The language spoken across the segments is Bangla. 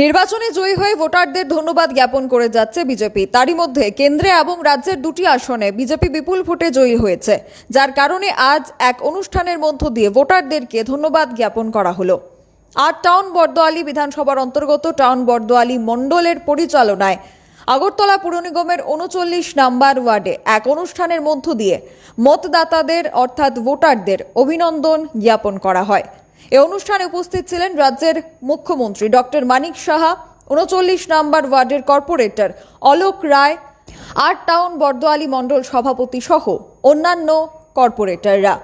নির্বাচনে জয়ী হয়ে ভোটারদের ধন্যবাদ জ্ঞাপন করে যাচ্ছে বিজেপি। তারই মধ্যে কেন্দ্রে এবং রাজ্যের দুটি আসনে বিজেপি বিপুল ভোটে জয়ী হয়েছে, যার কারণে আজ এক অনুষ্ঠানের মধ্য দিয়ে ভোটারদেরকে ধন্যবাদ জ্ঞাপন করা হলো। আর টাউন বর্দোয়ালি বিধানসভার অন্তর্গত টাউন বর্দোয়ালি মণ্ডলের পরিচালনায় আগরতলা পুর নিগমের উনচল্লিশ নাম্বার ওয়ার্ডে এক অনুষ্ঠানের মধ্য দিয়ে মতদাতাদের অর্থাৎ ভোটারদের অভিনন্দন জ্ঞাপন করা হয়। এ অনুষ্ঠানে উপস্থিত ছিলেন রাজ্যের মুখ্যমন্ত্রী ডক্টর মানিক সাহা, উনচল্লিশ নাম্বার ওয়ার্ডের কর্পোরেটর অলোক রায়, আট টাউন বর্দোয়ালি মণ্ডল সভাপতি সহ অন্যান্য কর্পোরেটররা।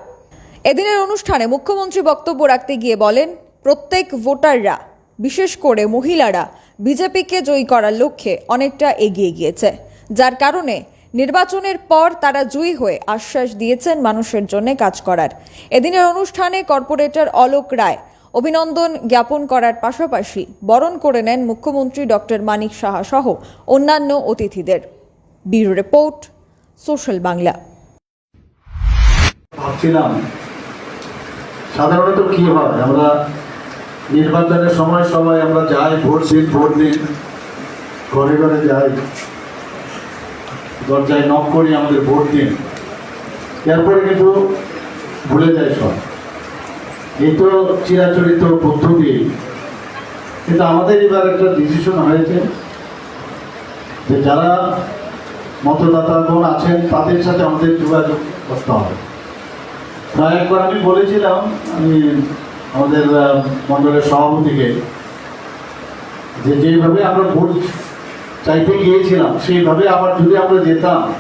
এদিনের অনুষ্ঠানে মুখ্যমন্ত্রী বক্তব্য রাখতে গিয়ে বলেন, প্রত্যেক ভোটাররা, বিশেষ করে মহিলারা, বিজেপিকে জয়ী করার লক্ষ্যে অনেকটা এগিয়ে গিয়েছে। যার কারণে নির্বাচনের পর তারা জয়ী হয়ে আশ্বাস দিয়েছেন মানুষের জন্য কাজ করার। এদিনের অনুষ্ঠানে কর্পোরেটর অলোক রায় অভিনন্দন জ্ঞাপন করার পাশাপাশি বরণ করে নেন মুখ্যমন্ত্রী ডক্টর মানিক সাহা সহ অন্যান্য অতিথিদের। Bureau report, Social Bangla. ভাবছিলাম, সাধারণত কি হয়, আমরা নির্বাচনের সময় সবাই আমরা যাই, ভোট দিন ভোট দিন ঘরে ঘরে যাই। দরজায় নক করি, আমাদের ভোট দিন। এরপরে কিন্তু ভুলে যায় সব। এই তো চিরাচরিত পদ্ধতি। কিন্তু আমাদের এবার একটা ডিসিশন হয়েছে যে যারা মতদাতাগণ আছেন, তাদের সাথে আমাদের যোগাযোগ করতে হবে। প্রায় একবার আমি বলেছিলাম, আমি আমাদের মণ্ডলের সভাপতিকে যে যেভাবে আমরা ভোট চাইতে গিয়েছিলাম, সেইভাবে আবার যদি আমরা যেতাম,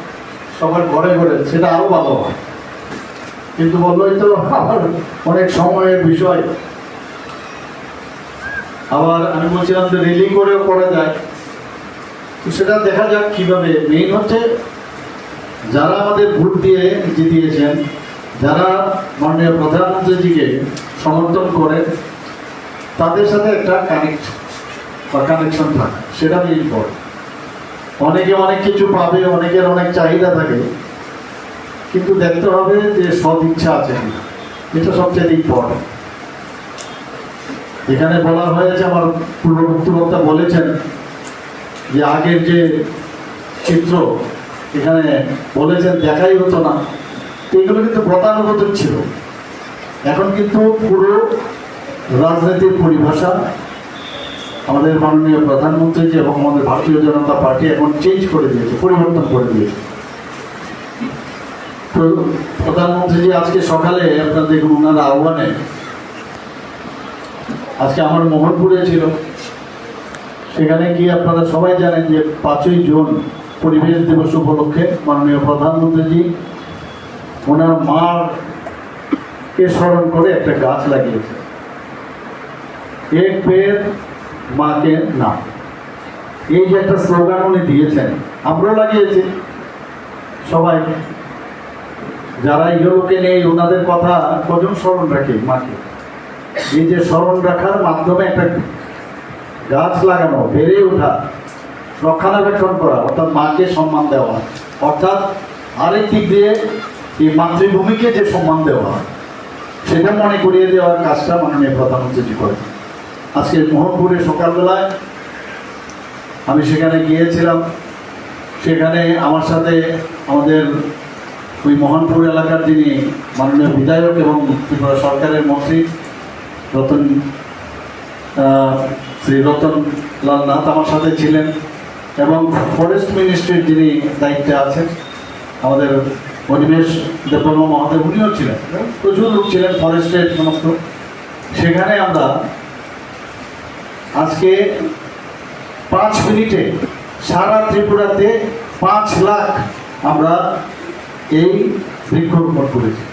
সবার ঘরে ঘরে, সেটা আরও ভালো হয়। কিন্তু বললোই তো আবার অনেক সময়ের বিষয়। আবার আমি বলছিলাম যে, রেলিং করেও করা যায়। তো সেটা দেখা যাক কীভাবে। মেইন হচ্ছে, যারা আমাদের ভোট দিয়ে জিতিয়েছেন, যারা মাননীয় প্রধানমন্ত্রীজিকে সমর্থন করে, তাদের সাথে একটা কানেক্ট বা কানেকশন থাকে, সেটা মেইন পড়ে অনেকে অনেক কিছু পাবে, অনেকের অনেক চাহিদা থাকে। কিন্তু দেখতে হবে যে সদ ইচ্ছা আছে এটা সবচেয়ে ইম্পর্টেন্ট এখানে বলা হয়েছে, আমার পূর্ববর্তী বক্তা বলেছেন যে আগের যে চিত্র, এখানে বলেছেন, দেখাই হতো না। এগুলো কিন্তু গতানুগত ছিল। এখন কিন্তু পুরো রাজনীতির পরিভাষা আমাদের মাননীয় প্রধানমন্ত্রী যে এবং আমাদের ভারতীয় জনতা পার্টি এখন চেঞ্জ করে দিয়েছে, পরিবর্তন করে দিয়েছে। প্রধানমন্ত্রীজি আজকে সকালে আপনার দেখুন ওনার আহ্বানে আজকে আমার মোহনপুরে ছিল। সেখানে গিয়ে আপনারা সবাই জানেন যে পাঁচই জুন পরিবেশ দিবস উপলক্ষে মাননীয় প্রধানমন্ত্রীজি ওনার মার কে স্মরণ করে একটা গাছ লাগিয়েছে। এক পের মাকে না। এই যে একটা স্লোগান উনি দিয়েছেন, আমরাও লাগিয়েছি। সবাই, যারা ইহলোকে নেই, ওনাদের কথা কজন স্মরণ রাখে মাকে? এই যে স্মরণ রাখার মাধ্যমে একটা গাছ লাগানো, বেড়ে ওঠা, রক্ষণাবেক্ষণ করা, অর্থাৎ মাকে সম্মান দেওয়া, অর্থাৎ আরেক দিক দিয়ে এই মাতৃভূমিকে যে সম্মান দেওয়া, সেটা মনে করিয়ে দেওয়ার কাজটা মাননীয় প্রধানমন্ত্রীজি করে আজকে মোহনপুরে সকালবেলায় আমি সেখানে গিয়েছিলাম। সেখানে আমার সাথে আমাদের ওই মোহনপুর এলাকার যিনি মাননীয় বিধায়ক এবং ত্রিপুরা সরকারের মন্ত্রী, রতন শ্রী রতন লাল নাথ আমার সাথে ছিলেন এবং ফরেস্ট মিনিস্ট্রির যিনি দায়িত্বে আছেন, আমাদের পরিবেশ দেববর্মা মহাদেব, উনিও ছিলেন। প্রচুর লোক ছিলেন ফরেস্টের সমস্ত। সেখানে আমরা আজকে পাঁচ মিনিটে সারা ত্রিপুরাতে পাঁচ লাখ আমরা এই বৃক্ষরোপণ করেছি।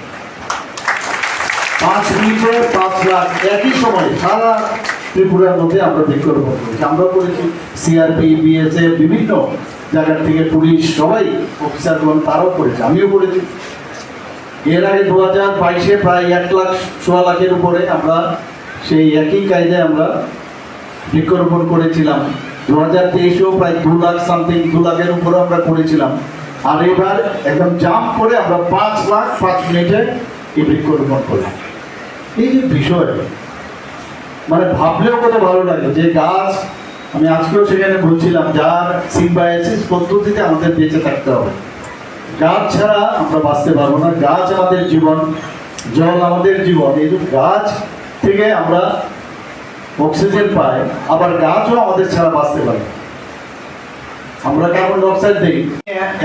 পাঁচ মিনিটে পাঁচ লাখ একই সময় সারা ত্রিপুরার মধ্যে আমরা বৃক্ষরোপণ করেছি। আমরা করেছি। সিআরপি বিএসএফ বিভিন্ন জায়গার থেকে পুলিশ, সবাই অফিসারগণ তারাও করেছে। আমিও করেছি। এর আগে দু হাজার বাইশে প্রায় এক লাখ, সোয়া লাখের উপরে আমরা সেই একই কায়দায় আমরা বৃক্ষরোপণ করেছিলাম। দু হাজার তেইশেও প্রায় দু লাখ সামথিং দু লাখের উপরে আমরা করেছিলাম। আর এবার একদম জাম্প করে আমরা পাঁচ লাখ পাঁচ মিনিটে এই বৃক্ষরোপণ করলাম। এই যে বিষয় মানে ভাবলেও কত ভালো লাগে যে গাছ, আমি আজকেও সেখানে বলছিলাম, যার সিম্বায়াসিস পদ্ধতিতে আমাদের বেঁচে থাকতে হবে। গাছ ছাড়া আমরা বাঁচতে পারব না। গাছ আমাদের জীবন, জল আমাদের জীবন। এই গাছ থেকে আমরা অক্সিজেন পাই আবার গাছও আমাদের ছাড়া বাঁচতে পারে। আমরা কার্বন ডাইঅক্সাইড দিই।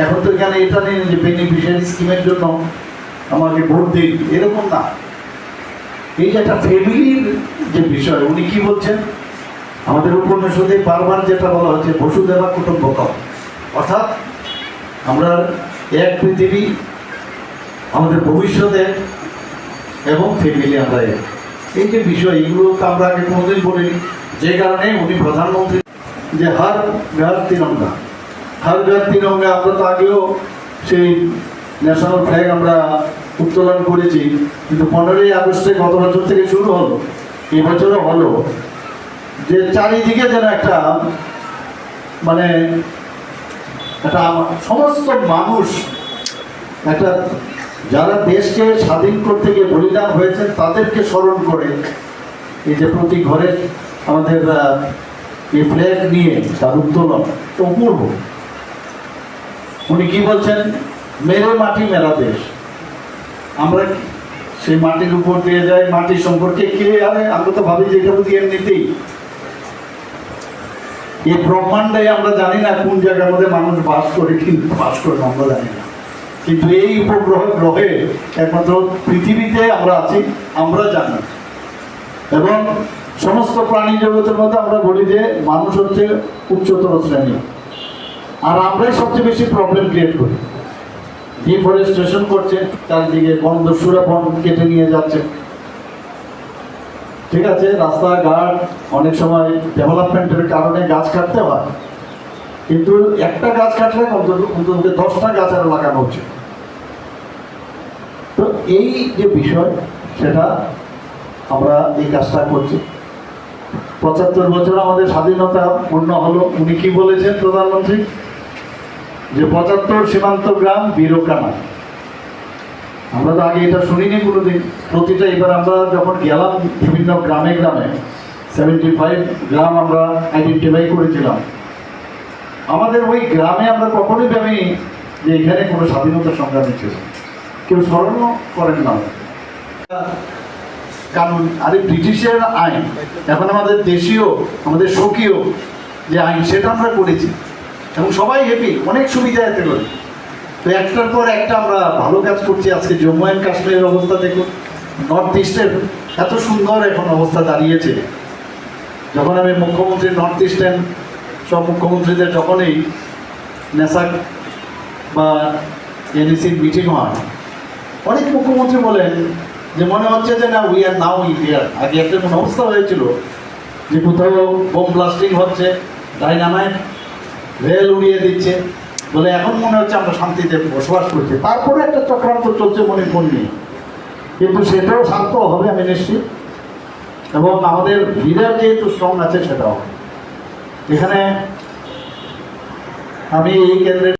এখন তো এখানে এটা নেই যে বেনিফিশিয়ারি স্কিমের জন্য আমাকে ভোট দিন এরকম না। এই যে একটা ফ্যামিলির যে বিষয়, উনি কি বলছেন? আমাদের উপনিষদে বারবার যেটা বলা হচ্ছে, বসুদেবা কুটুম্বকম অর্থাৎ আমরা এক পৃথিবী, আমাদের ভবিষ্যতে এবং ফ্যামিলি আমরা এক। এই যে বিষয়, এগুলো তো আমরা আগে কোনোদিন বলিনি। যে কারণে উনি প্রধানমন্ত্রী। যে হার ঘর তিরঙ্গা হার ঘর তিরঙ্গা আমরা তো আগেও সেই ন্যাশনাল ফ্ল্যাগ আমরা উত্তোলন করেছি, কিন্তু পনেরোই আগস্টে গত বছর থেকে শুরু হলো, এই বছরও হলো। যে চারিদিকে যেন একটা মানে একটা সমস্ত মানুষ একটা যারা দেশকে স্বাধীন করতে গিয়ে বলিদান হয়েছেন তাদেরকে স্মরণ করে এই যে প্রতি ঘরে আমাদের এই ফ্ল্যাগ নিয়ে তার উত্তোলন অপূর্ব উনি কি বলছেন? মেরে মাটি মেলা দেশ। আমরা সেই মাটির উপর দিয়ে যাই, মাটি সম্পর্কে কে আরে আমরা তো ভাবি যে এটা বুঝি এমনিতেই। এই ব্রহ্মাণ্ডে আমরা জানি না কোন জায়গার মধ্যে মানুষ বাস করে কিন্তু বাস করে, আমরা জানি না। কিন্তু এই উপগ্রহ গ্রহে একমাত্র পৃথিবীতে আমরা আছি, আমরা জানি। এবং সমস্ত প্রাণী জগতের মধ্যে আমরা বলি যে মানুষ হচ্ছে উচ্চতর শ্রেণি। আর আমরাই সবচেয়ে বেশি প্রবলেম ক্রিয়েট করি। ডিফরেস্টেশন করছে, চারিদিকে বন, দস্যুরা বন কেটে নিয়ে যাচ্ছে। ঠিক আছে, রাস্তাঘাট অনেক সময় ডেভেলপমেন্টের কারণে গাছ কাটতে হয়। কিন্তু একটা গাছ কাটলে অন্তত দশটা গাছ আরও লাগানো উচিত। তো এই যে বিষয়, সেটা আমরা এই কাজটা করছি। পঁচাত্তর বছর আমাদের স্বাধীনতা পূর্ণ হলো। উনি কি বলেছেন প্রধানমন্ত্রী? যে পঁচাত্তর সীমান্ত গ্রাম বীরকানা। আমরা তো আগে এটা শুনিনি কোনোদিন। প্রতিটা এবার আমরা যখন গেলাম বিভিন্ন গ্রামে গ্রামে সেভেন্টি ফাইভ গ্রাম আমরা আইডেন্টিফাই করেছিলাম। আমাদের ওই গ্রামে আমরা কখনোই ভাবিনি যে এখানে কোনো স্বাধীনতা সংগ্রামী ছিল। কেউ স্মরণও করেন না। কারণ আরে ব্রিটিশের আইন, এখন আমাদের দেশীয়, আমাদের স্বকীয় যে আইন, সেটা আমরা করেছি। এবং সবাই হ্যাপি অনেক সুবিধা এতে করে। তো একটার পর একটা আমরা ভালো কাজ করছি। আজকে জম্মু অ্যান্ড কাশ্মীরের অবস্থা দেখুন। নর্থ ইস্টের এত সুন্দর এখন অবস্থা দাঁড়িয়েছে। যখন আমি মুখ্যমন্ত্রী নর্থ ইস্টার্ন সব মুখ্যমন্ত্রীদের যখনই নেশাক বা এনএসির মিটিং হয় অনেক মুখ্যমন্ত্রী বলেন যে মনে হচ্ছে যে না উই আর নাও ইন্ডিয়ার আগে একটা কোন অবস্থা হয়েছিল যে কোথাও বোম ব্লাস্টিং হচ্ছে ডাইনামাইট রেল উড়িয়ে দিচ্ছে বলে এখন মনে হচ্ছে আমরা শান্তিতে বসবাস করছি। তারপরে একটা চক্রান্ত চলছে কোন নিয়ে। কিন্তু সেটাও শান্ত হবে, আমি নিশ্চিত। এবং আমাদের লিডার যেহেতু স্ট্রং আছে, সেটাও এখানে আমি এই কেন্দ্রের